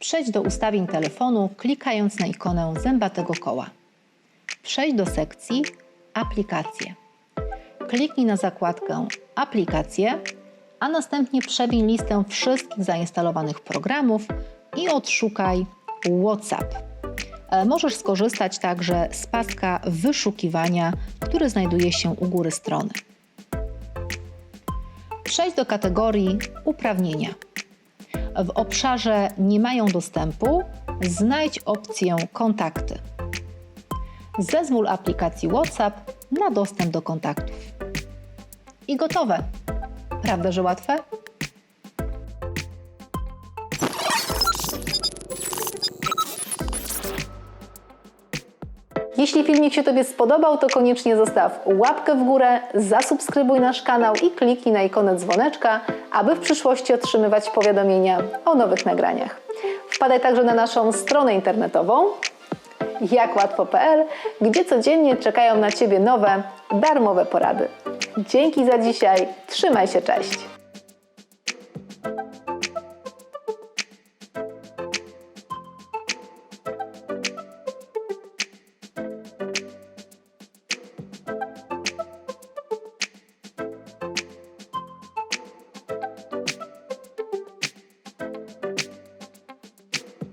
Przejdź do ustawień telefonu, klikając na ikonę zębatego koła. Przejdź do sekcji Aplikacje. Kliknij na zakładkę Aplikacje, a następnie przewiń listę wszystkich zainstalowanych programów i odszukaj WhatsApp. E, Możesz skorzystać także z paska wyszukiwania, który znajduje się u góry strony. Przejdź do kategorii Uprawnienia. W obszarze Nie mają dostępu znajdź opcję Kontakty. Zezwól aplikacji WhatsApp na dostęp do kontaktów. I gotowe. Prawda, że łatwe? Jeśli filmik się Tobie spodobał, to koniecznie zostaw łapkę w górę, zasubskrybuj nasz kanał i kliknij na ikonę dzwoneczka, aby w przyszłości otrzymywać powiadomienia o nowych nagraniach. Wpadaj także na naszą stronę internetową jaklatwo.pl, gdzie codziennie czekają na Ciebie nowe, darmowe porady. Dzięki za dzisiaj, trzymaj się, cześć!